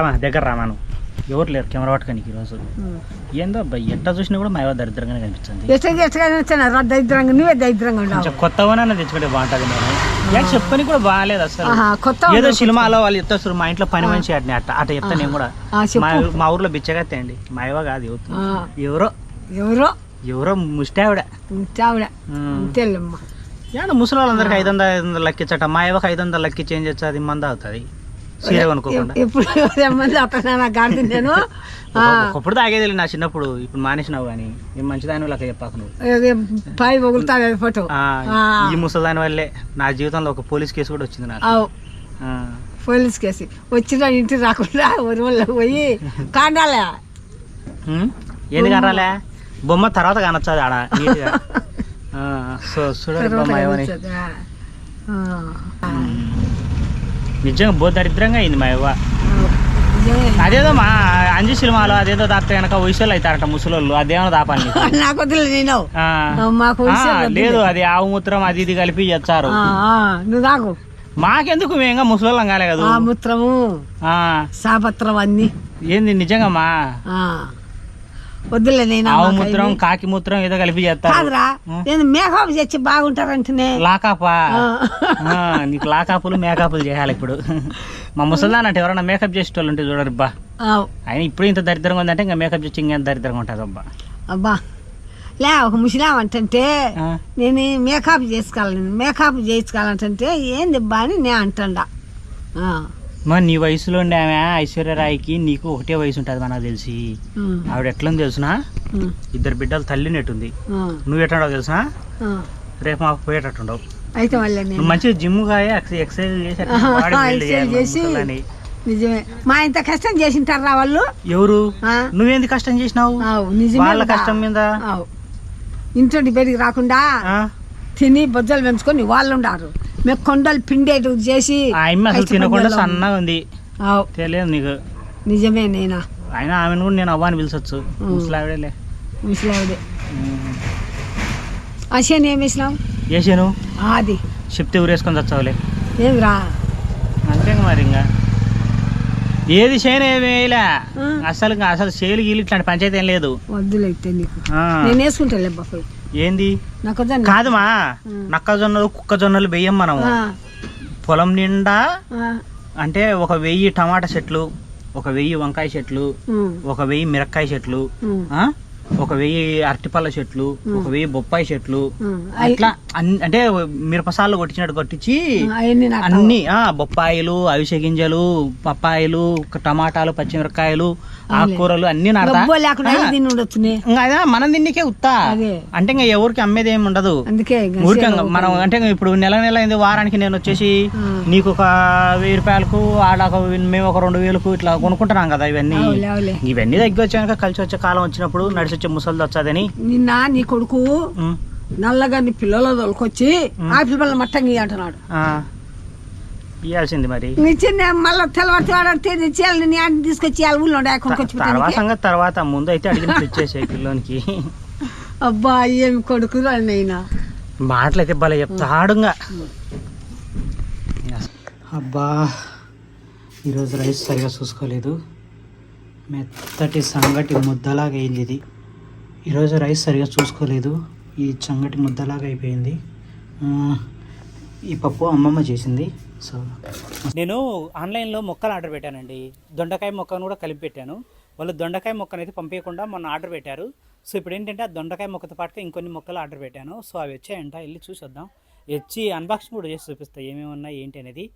రామా, దగ్గర రామాను ఎవరు లేరు కెమెరా పట్టుకోనికి ఈరోజు. ఏందో అబ్బాయి ఎట్ట చూసినా కూడా మా దరిద్రంగానే కనిపించింది ఎట్లా ఎట్లా దరిద్రంగా నువ్వే దరిద్రంగా కొంచెం కొత్తగానే తెచ్చుకుంటే బాగుంటుంది నేను యాక్ చెప్పుకొని కూడా బాగాలేదు అసలు. కొత్త ఏదో సినిమాలో వాళ్ళు చెప్తారు మా ఇంట్లో పని మనిషి అట్నే అట్ట. అట్ట చెప్తా నేను కూడా. మా ఊర్లో బిచ్చగత్తే అండి. మా ఇవ్వ కాదు ఎవరు? ఎవరో? ఎవరో? ఎవరో ముష్టావిడ. చావిడ తెల్లమ్మ ఏమన్నా ముసలి వాళ్ళందరికి ఐదు వందలు ఐదు వందలు లెక్కించట. మా ఇవ్వకి ఐదు వందలు లెక్కించి ఏం చేస్తుంది? అది మంద అవుతుంది. ఎప్పుడు మంది అతను నాకు గాడి నేను ఒకప్పుడు తాగేది నా చిన్నప్పుడు ఇప్పుడు మానేసినావు కానీ ఏం మంచిదాని లెక్క చెప్పాకు నువ్వు. పై పొగులుతాది ఫోటో. ఈ ముసలిదాని వల్లే. నా జీవితంలో ఒక పోలీస్ కేసు కూడా వచ్చింది నాకు. Police case. వచ్చిన ఇంటికి రాకుండా వాళ్ళకి పోయి కాండాలే. ఏంది కనరాలే బొమ్మ తర్వాత కనొచ్చది ఆడ సో చూడండి బొమ్మ ఏమని. నిజంగా బో దరిద్రంగా అయింది మా ఇవ్వ అదేదో మా అంజు సినిమాలో అదేదో దాపితే కనుక వయసులో అవుతారట ముసలోళ్ళు అదేమో దాపాలి నీకు. నేను. లేదు అది ఆవు మూత్రం అది ఇది కలిపి చేస్తారు. తాగు. మాకెందుకు మేంగా ముసలోళ్ళం కాలే కదా? ఆ మూత్రము ఆ, సాపత్రం అన్ని. ఏంది నిజంగా మా. వద్దులే నేను ఆవు మూత్రం. కాకి మూత్రం ఏదో కలిపి చేస్తారు. కాదురా నేను మేకప్ చేసి బాగుంటారంటనే. లాకాపా నీకు లాకాపులు మేకప్లు చేయాలి ఇప్పుడు. మా ముసల్దాన్ అంటే ఎవరైనా మేకప్ చేసేటోళ్ళు ఉంటే చూడరు బా. ఆయన ఇప్పుడు ఇంత దరిద్రంగా ఉందంటే ఇంకా మేకప్ చేసి ఇంకెంత దరిద్రంగా ఉంటుంది అబ్బా. అబ్బా. లే ఒక ముసలాం అంటే నేను మేకప్ చేసుకోవాలని మేకప్ చేసుకోవాలంటే ఏంది బా అని నేను అంటుండా. మరి నీ వయసులో ఉండే ఆమె ఐశ్వర్యరాయ్కి నీకు ఒకటే వయసు ఉంటుంది మనకు తెలిసి. ఆవిడ ఎట్లని తెలుసునా? ఇద్దరు బిడ్డలు తల్లి నెట్టుంది నువ్వు ఎట్టాడో తెలుసునా ఆ. రేపు మాకు పోయేటట్టుండవు. అయితే మంచిగా జిమ్ కాయ ఎక్సర్సైజ్ చేసి. నిజమే. మా ఇంత కష్టం చేసింటారా వాళ్ళు? ఎవరు? నువ్వేంది కష్టం చేసినావు? వాళ్ళ. కష్టం మీద? ఆవ్. ఇంటి బయటికి రాకుండా? తిని బొజ్జలు పెంచుకొని వాళ్ళు ఉండారు. మేము కొండలు పిండేటు చేసి ఆ అమ్మ అసలు తినకుండా. సన్నగా ఉంది. తెలియదు నీకు. నిజమే నేనా? అయినా ఆమెను కూడా నేను అవ్వని పిలిచొచ్చు. ముసలావిడేలే. ముసలావిడే. అసేన్ ఏం వేసినావు చేసాను అది చెప్తే ఊరేసుకొని చచ్చావులే. ఏమిరా అంతే ఇంక మరి ఇంకా. ఏది చేయను ఏమి వేయలే. అసలు అసలు చేయలు గీలు ఇట్లాంటి పంచాయతీ ఏం లేదు. ఆ. నేను వేసుకుంటా లేబ్బా పోయి. ఏంది. కాదుమా. నక్కజొన్నలు కుక్కజొన్నలు వెయ్యం మనం ఆ, పొలం నిండా అంటే ఒక వెయ్యి టమాటా చెట్లు ఒక వెయ్యి వంకాయ చెట్లు ఒక వెయ్యి మిరక్కాయ చెట్లు? ఒక వెయ్యి అరటిపళ్ళ చెట్లు ఒక వెయ్యి బొప్పాయి చెట్లు అట్లా అంటే మిరపసాలు కొట్టించినట్టు కొట్టించి అన్ని ఆ బొప్పాయిలు అవిసె గింజలు పప్పాయిలు టమాటాలు పచ్చిమిరకాయలు ఆకుకూరలు అన్ని అదే మనం తిన్నికే ఉత్తా. అంటే ఇంకా ఎవరికి అమ్మేది ఏమి ఉండదు. ఊరికే మనం అంటే ఇప్పుడు నెల నెల అయింది వారానికి నేను వచ్చేసి. నీకు ఒక వెయ్యి రూపాయలకు ఆడ మేము ఒక రెండు వేలకు ఇట్లా కొనుక్కుంటున్నాం కదా ఇవన్నీ. ఇవన్నీ తగ్గి వచ్చాక కలిసి వచ్చే కాలం వచ్చినప్పుడు నడిచి వచ్చే ముసలిది వచ్చదని? నిన్న నీ కొడుకు నల్లగా నీ పిల్లల తోలుకొచ్చి ఆ పిల్లల మట్టంగి అంటున్నాడు. ఆ, ఇయ్యాల్సింది మరి. ఇచ్చింది మళ్ళీ తెల్లవారి వాడితే ఇచ్చేయాలి నేను ఆడిని తీసుకొచ్చి ఊళ్ళో కొనుక్కొచ్చి తర్వాత. సంగతి తర్వాత. ముందు అయితే అడిగిన ఇచ్చేసే పిల్లోనికి. అబ్బా ఏమి కొడుకు నైనా? మాటలు అయితే భలే చెప్తాడుగా అబ్బా ఈరోజు రైస్ సరిగా చూసుకోలేదు. మెత్తటి సంగటి ముద్దలాగా అయింది ఇది. ఈరోజు రైస్ సరిగా చూసుకోలేదు. ఈ చంగటి ముద్దలాగా అయిపోయింది. ఈ పప్పు అమ్మమ్మ చేసింది. సో నేను ఆన్లైన్లో మొక్కలు ఆర్డర్ పెట్టానండి. దొండకాయ మొక్కను కూడా కలిపి పెట్టాను. వాళ్ళు దొండకాయ మొక్కను అయితే పంపించకుండా మొన్న ఆర్డర్ పెట్టారు. సో ఇప్పుడు ఏంటంటే ఆ దొండకాయ మొక్కతో పాటుగా ఇంకొన్ని మొక్కలు ఆర్డర్ పెట్టాను. సో అవి వచ్చాయంట. వెళ్ళి చూసొద్దాం. వచ్చి అన్బాక్సింగ్ కూడా చేసి చూపిస్తాయి ఏమేమి ఉన్నాయి ఏంటి అనేది.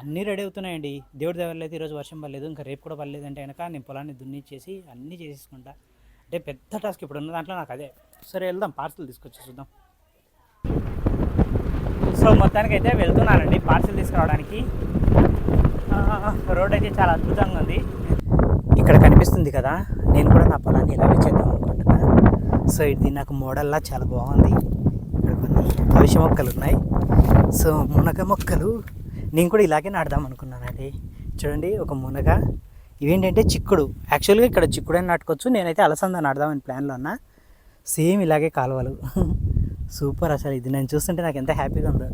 అన్నీ రెడీ అవుతున్నాయండి. దేవుడి దేవాలయం అయితే ఈరోజు వర్షం పడలేదు. ఇంకా రేపు కూడా పడలేదంటే కనుక నేను పొలాన్ని దున్నిచ్చేసి అన్నీ చేసేసుకుంటా. అంటే పెద్ద టాస్క్ ఇప్పుడు ఉన్న దాంట్లో నాకు అదే. సరే వెళ్దాం పార్సల్ తీసుకొచ్చి చూద్దాం. సో మొత్తానికి అయితే వెళ్తున్నానండి పార్సిల్ తీసుకురావడానికి. రోడ్ అయితే చాలా అద్భుతంగా ఉంది. ఇక్కడ కనిపిస్తుంది కదా నేను కూడా నా పొలాన్ని ఇలాగే చేద్దాం అనుకుంటున్నా. సో ఇది నాకు మోడల్లా చాలా బాగుంది. ఇక్కడ కొన్ని అవిష మొక్కలు ఉన్నాయి. సో మునగ మొక్కలు నేను కూడా ఇలాగే నాడదాం అనుకున్నానండి. చూడండి ఒక మునగ. ఇవేంటంటే చిక్కుడు. యాక్చువల్గా ఇక్కడ చిక్కుడు అని నాటుకోవచ్చు. నేనైతే అలసంద నాటుదామని ప్లాన్లో ఉన్నా. సేమ్ ఇలాగే కాలువలు. సూపర్ అసలు ఇది. నేను చూస్తుంటే నాకు ఎంత హ్యాపీగా ఉందో.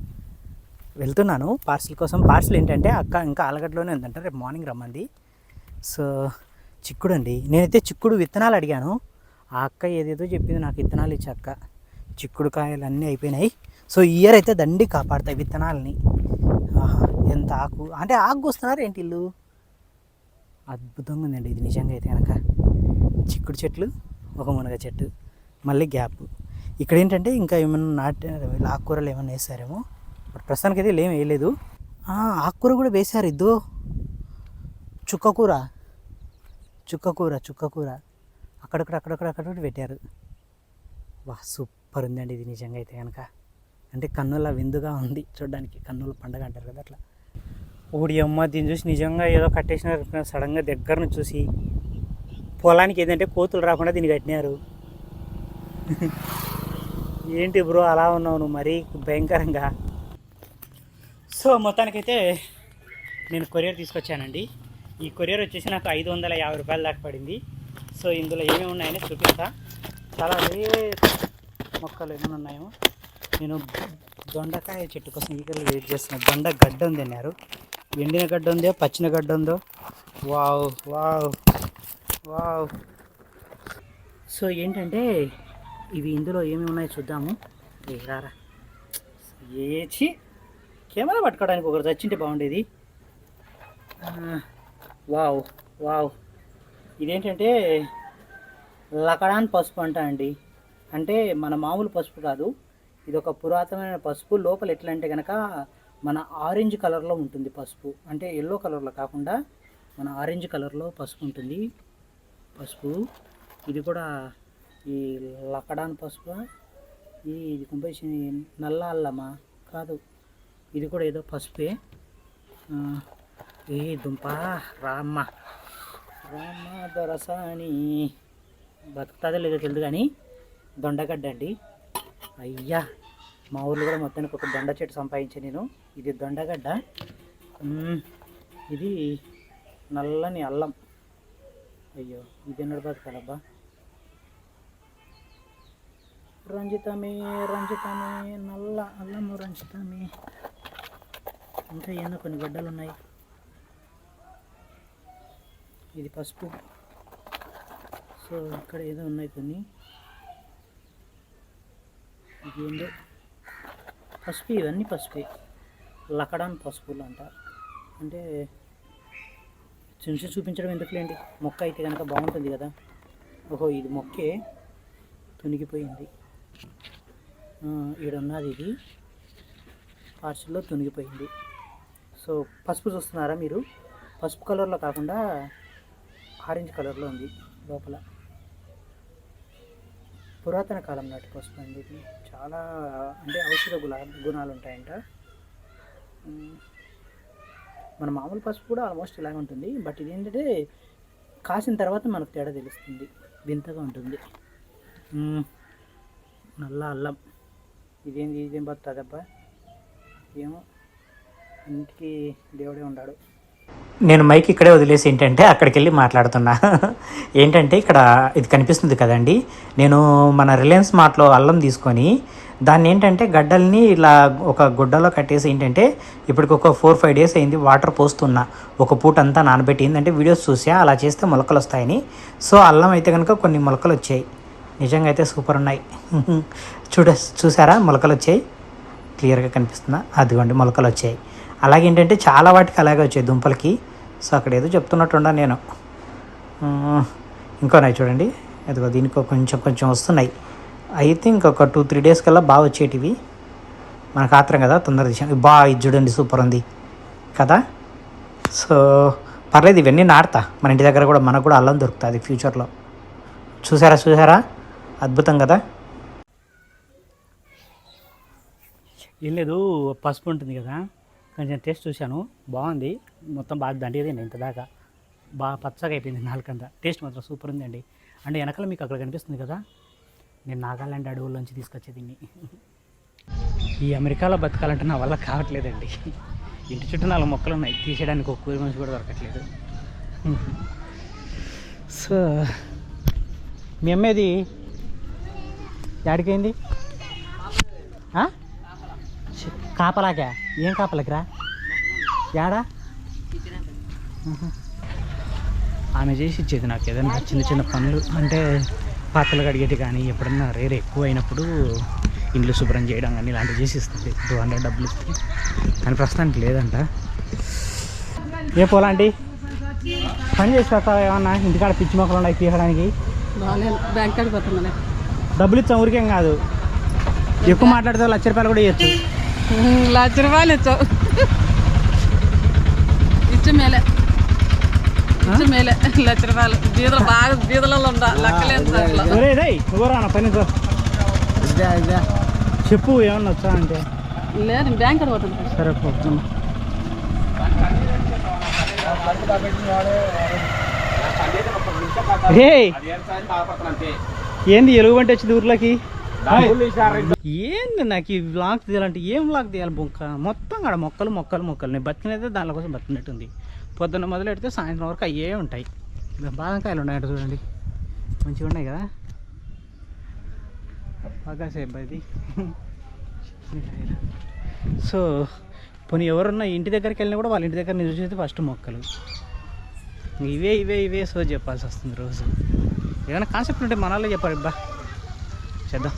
వెళ్తున్నాను. పార్సిల్ కోసం. పార్సిల్ ఏంటంటే అక్క ఇంకా ఆలగడ్డలోనే ఉందంట. రేపు మార్నింగ్ రమ్మంది. సో చిక్కుడు అండి. నేనైతే చిక్కుడు విత్తనాలు అడిగాను. ఆ అక్క ఏదేదో చెప్పింది. నాకు విత్తనాలు ఇచ్చే అక్క. చిక్కుడు కాయలు అన్నీ అయిపోయినాయి. సో ఈ ఇయర్ అయితే దండి కాపాడతాయి విత్తనాలని. ఆహా ఎంత ఆకు. అంటే ఆకు వస్తున్నారు ఏంటి ఇల్లు? అద్భుతంగా ఉందండి. ఇది నిజంగా అయితే కనుక చిక్కుడు చెట్లు ఒక మునగ చెట్టు మళ్ళీ గ్యాప్. ఇక్కడ ఏంటంటే ఇంకా ఏమైనా నాటి ఆకుకూరలు ఏమైనా వేసారేమో? బట్ ప్రస్తుతానికి అయితే ఏం వేయలేదు. ఆకుకూర కూడా వేశారు ఇద్దో. చుక్కకూర చుక్కకూర చుక్కకూర అక్కడక్కడ అక్కడక్కడ అక్కడ పెట్టారు. వా సూపర్ ఉందండి ఇది నిజంగా అయితే కనుక అంటే కన్నుల విందుగా ఉంది. చూడడానికి కన్నుల పండగ అంటారు కదా అట్లా. ఊడి అమ్మ దీన్ని చూసి నిజంగా ఏదో కట్టేసినారు సడన్గా దగ్గర నుంచి చూసి పొలానికి ఏదంటే కోతులు రాకుండా దీన్ని కట్టినారు. ఏంటి బ్రో అలా ఉన్నావు నువ్వు మరీ భయంకరంగా? సో మొత్తానికైతే నేను కొరియర్ తీసుకొచ్చానండి. ఈ కొరియర్ వచ్చేసి నాకు ఐదు వందల యాభై రూపాయల దాకా పడింది. సో ఇందులో ఏమేమి ఉన్నాయని చూపిస్తా. చాలా మొక్కలు ఏమైనా ఉన్నాయో నేను దొండకాయ చెట్టు కోసం ఈకలు వెయిట్ చేస్తున్నాను దొండ గడ్డ ఉంది ఎండిన గడ్డ ఉందో పచ్చిన గడ్డ ఉందో. Wow wow wow. సో ఏంటంటే ఇవి ఇందులో ఏమేమి ఉన్నాయో చూద్దాము. ఏ రారా ఏచి కెమెరా పట్టుకోవడానికి ఒకరు తెచ్చింటే బాగుండేది. Wow wow. ఇదేంటంటే లకడాన్ పసుపు అంట అండి. అంటే మన మామూలు పసుపు కాదు. ఇది ఒక పురాతనమైన పసుపు. లోపల ఎట్లా అంటే కనుక మన ఆరెంజ్ కలర్లో ఉంటుంది పసుపు. అంటే ఎల్లో కలర్లో కాకుండా మన ఆరెంజ్ కలర్లో పసుపు ఉంటుంది. పసుపు. ఇది కూడా ఈ లక్కడాన్ పసుపు. ఈ ఇది కొంపేసి నల్ల అల్లమా? కాదు. ఇది కూడా ఏదో పసుపే. ఏ దుంప? రామ్మ. రామ్మ దొరసాని బతుకుతుందో లేదో తెలియదు కానీ దొండగడ్డ అండి. అయ్యా. మా ఊర్లో కూడా మొత్తానికి ఒక దొండ చెట్టు సంపాదించాను నేను. ఇది దొండగడ్డ. ఇది నల్లని అల్లం. అయ్యో ఇది ఎన్నడు బతకాలబ్బా రంజితమే రంజితమే నల్ల అల్లము రంజితమే. ఇంకా ఎన్నో కొన్ని గడ్డలు ఉన్నాయి. ఇది పసుపు. సో ఇక్కడ ఏదో ఉన్నాయి కొన్ని. ఇది ఏందో? పసుపు ఇవన్నీ పసుపే. లకడాన్ పసుపులు అంట. అంటే చూసి చూపించడం ఎందుకులేండి? మొక్క అయితే కనుక బాగుంటుంది కదా. ఓహో ఇది మొక్కే తునిగిపోయింది. ఈడున్నది ఇది. పార్సల్లో తునిగిపోయింది. సో పసుపు చూస్తున్నారా మీరు? పసుపు కలర్లో కాకుండా ఆరెంజ్ కలర్లో ఉంది లోపల. పురాతన కాలం నాటి పసుపు అండి ఇది. చాలా అంటే ఔషధ గుణ గుణాలు ఉంటాయంట మన మామూలు పసుపు కూడా ఆల్మోస్ట్ ఇలాగే ఉంటుంది. బట్ ఇది ఏంటంటే కాసిన తర్వాత మనకు తేడా తెలుస్తుంది. వింతగా ఉంటుంది. నల్ల అల్లం. ఇదేంది ఇదేం బతుందబ్బా ఏమో ఇంటికి దేవుడే ఉన్నాడు నేను మైక్ ఇక్కడే వదిలేసి ఏంటంటే అక్కడికి వెళ్ళి మాట్లాడుతున్నా. ఏంటంటే ఇక్కడ ఇది కనిపిస్తుంది కదండి. నేను మన రిలయన్స్ మార్ట్లో అల్లం తీసుకొని దాన్ని ఏంటంటే గడ్డల్ని ఇలా ఒక గుడ్డలో కట్టేసి ఏంటంటే ఇప్పటికి ఒక ఫోర్ ఫైవ్ డేస్ అయింది వాటర్ పోస్తున్నా. ఒక పూట అంతా నానబెట్టి ఏంటంటే వీడియోస్ చూసా అలా చేస్తే మొలకలు వస్తాయని. సో అల్లం అయితే కనుక కొన్ని మొలకలు వచ్చాయి. నిజంగా అయితే సూపర్ ఉన్నాయి. చూడ చూసారా? మొలకలు వచ్చాయి. క్లియర్గా కనిపిస్తుందా? అదిగోండి మొలకలు వచ్చాయి. అలాగే ఏంటంటే చాలా వాటికి అలాగే వచ్చాయి దుంపలకి. సో అక్కడ ఏదో చెప్తున్నట్టుండా నేను. ఇంకోనాయి చూడండి. అదిగో దీనికి కొంచెం కొంచెం వస్తున్నాయి. అయితే ఇంకొక టూ త్రీ డేస్ కల్లా బాగా వచ్చేటివి. మనకు ఆత్రం కదా తొందర తీసాను బా ఇది చూడండి సూపర్ ఉంది. కదా? సో పర్లేదు ఇవన్నీ నాడతా మన ఇంటి దగ్గర కూడా మనకు కూడా అల్లం దొరుకుతుంది ఫ్యూచర్లో. చూసారా చూసారా? అద్భుతం కదా? ఏం లేదు పసుపు ఉంటుంది కదా. కొంచెం టేస్ట్ చూశాను బాగుంది. మొత్తం బాగా దండిగదండి ఇంత దాకా బాగా పచ్చగా అయిపోయింది నాలుకంతా. టేస్ట్ మాత్రం సూపర్ ఉందండి. అంటే వెనకాల మీకు అక్కడ కనిపిస్తుంది కదా నేను నాగాలాండ్ అడవుల్లోంచి తీసుకొచ్చే దీన్ని. ఈ అమెరికాలో బతకాలంటే నా వల్ల కావట్లేదండి. ఇంటి చుట్టూ నాలుగు మొక్కలు ఉన్నాయి. తీసేయడానికి ఒక కూలి మనిషి కూడా దొరకట్లేదు. సో మీ అమ్మేది యాడికైంది? కాపలాకా ఏం కాపలకిరా? యాడా. ఆమె చేసి ఇచ్చేది నాకు ఏదైనా చిన్న చిన్న పనులు అంటే పాత్రలు కడిగేటి కానీ ఎప్పుడన్నా రేరు ఎక్కువ అయినప్పుడు ఇండ్లు శుభ్రం చేయడం కానీ ఇలాంటివి చేసి ఇస్తుంది టూ హండ్రెడ్ డబ్బులు ఇస్తే. కానీ ప్రస్తుతానికి లేదంట. ఏ పోలాంటి పని చేసి వస్తావా ఏమన్నా? ఇంటికాడ పిచ్చి మొక్కలు ఉన్నాయి తీయడానికి? డబ్బులు ఇచ్చాం ఊరికేం కాదు. ఎక్కువ మాట్లాడితే లక్ష రూపాయలు కూడా ఇవ్వచ్చు లక్ష రూపాయలు ఇచ్చావు ఇచ్చే మేలే ఇచ్చే మేలే లక్ష రూపాయలు బీదలు బాగా బీదలలో ఉండ లెక్కలేదు పని. చెప్పు ఏమన్నా వచ్చా అంటే లేదు బ్యాంక్ పోతుంది సరే పోతున్నా ఏంది ఎలుగుబంటి వచ్చింది ఊర్లోకి ఏంది నాకు ఈ బ్లాక్ తీయాలంటే ఏం బ్లాక్ తీయాలి బొంక? మొత్తం కాడ మొక్కలు మొక్కలు మొక్కలు. నేను బతికినైతే దానిలో కోసం బతికినట్టుంది. పొద్దున్న మొదలెడితే సాయంత్రం వరకు అయ్యే ఉంటాయి. బాదంకాయలు ఉన్నాయంట చూడండి. మంచిగా ఉన్నాయి కదా? బాగా సేపు అది. సో పోనీ ఎవరున్నా ఇంటి దగ్గరికి వెళ్ళినా కూడా వాళ్ళ ఇంటి దగ్గర నుంచి చూసేది ఫస్ట్ మొక్కలు. ఇవే ఇవే ఇవే సో చెప్పాల్సి వస్తుంది రోజు. ఏమైనా కాన్సెప్ట్ ఉంటే మనలో చెప్పాలి బా. చేద్దాం